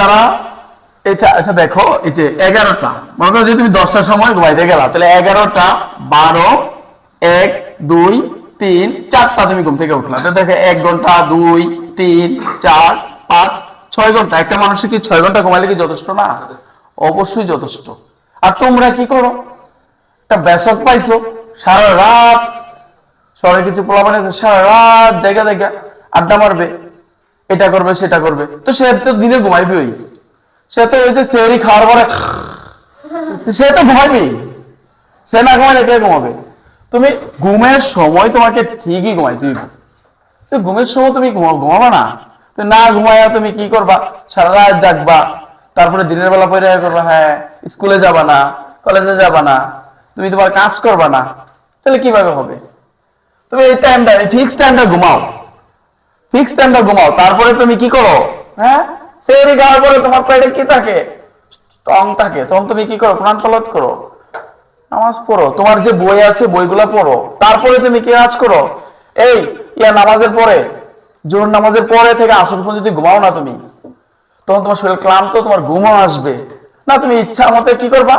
যারা, এটা আচ্ছা দেখো, এই যে এগারোটা, মনে করো যে তুমি দশটার সময় ঘুমাইতে গেলা, তাহলে এগারোটা, বারো, এক, দুই, তিন, চারটা তুমি ঘুম থেকে উঠলা। দেখো, এক ঘণ্টা, দুই, তিন, চার, পাঁচ, ছয় ঘণ্টা। একটা মানুষের কি ছয় ঘণ্টা ঘুমাইলে কি যথেষ্ট না? অবশ্যই যথেষ্ট। আর তোমরা কি করো? একটা ব্যাসক পাইছো, সারা রাত শহরে কিছু পোলাপান সারা রাত দেখা দেখা আড্ডা মারবে। এটা করবে, সেটা করবে। তো সে তো দিনে ঘুমাইবে ওই। সে তো ওই যে সেরি খাওয়ার পরে সে তো ঘুমাইবেই সে না ঘুমাইলে কে ঘুমাবে? তুমি ঘুমের সময় তোমাকে ঠিকই ঘুমাই তুমি তো ঘুমের সময় তুমি ঘুমা- ঘুমাবা না। না ঘুমাইয়া তুমি কি করবা? সারা রাত জাগবা। তারপরে দিনের বেলা পরে করবা হ্যাঁ স্কুলে যাবা না কলেজে যাবা না, তুমি তোমার কাজ করবা না। তাহলে কীভাবে হবে? তুমি এই টাইমটা ফিক্স টাইমটা ঘুমাও। টাইমটা ঘুমাও, তারপরে তুমি কি করো? হ্যাঁ? সেই খাওয়ার পরে তোমার পেটে কি থাকে? টং থাকে। তখন তুমি কি করো? কোরআন তলত করো। নামাজ পড়ো। তোমার যে বই আছে, বইগুলা পড়ো। তারপরে তুমি কি কাজ করো? এই, ইয়া নামাজের পরে জোর নামাজের পরে থেকে আসর পর্যন্ত যদি ঘুমাও না তুমি, তখন তোমার শরীর ক্লান্ত, তোমার ঘুমও আসবে। না, তুমি ইচ্ছা মতো কি করবা?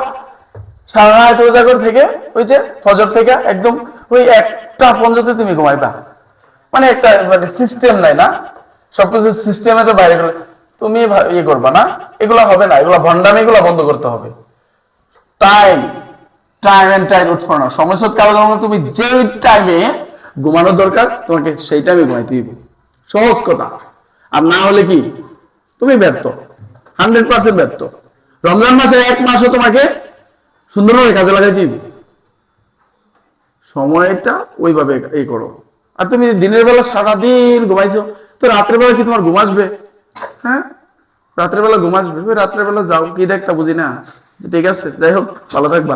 সারা রাত উজাগর থেকে, ওই যে ফজর থেকে একদম ওই একটা পর্যন্ত তুমি ঘুমাইবা। মানে একটা মানে সিস্টেম নাই না? সবকিছু সিস্টেমে তো বাইরে গেলে, তুমি ইয়ে করবা না? এগুলো হবে না, এগুলো ভণ্ডামি এগুলো বন্ধ করতে হবে। টাইম টাইম এন্ড টাইম উঠবো না সময় সৎ তুমি যেই টাইমে ঘুমানো দরকার, তোমাকে সেই টাইমে ঘুমাইতে দিবে সহজ কথা। আর না হলে কি? তুমি ব্যর্থ। হান্ড্রেড পার্সেন্ট ব্যর্থ। রমজান মাসে এক মাসও তোমাকে সুন্দরভাবে কাজে লাগাইতে দিবে সময়টা ওইভাবে এই করো। আর তুমি দিনের বেলা সারাদিন ঘুমাইছো, তো রাত্রের বেলা কি তোমার ঘুম আসবে? হ্যাঁ? রাত্রের বেলা ঘুম আসবে রাত্রে বেলা যাও, কি দেখটা বুঝি না। ঠিক আছে, যাই হোক, ভালো থাকবা।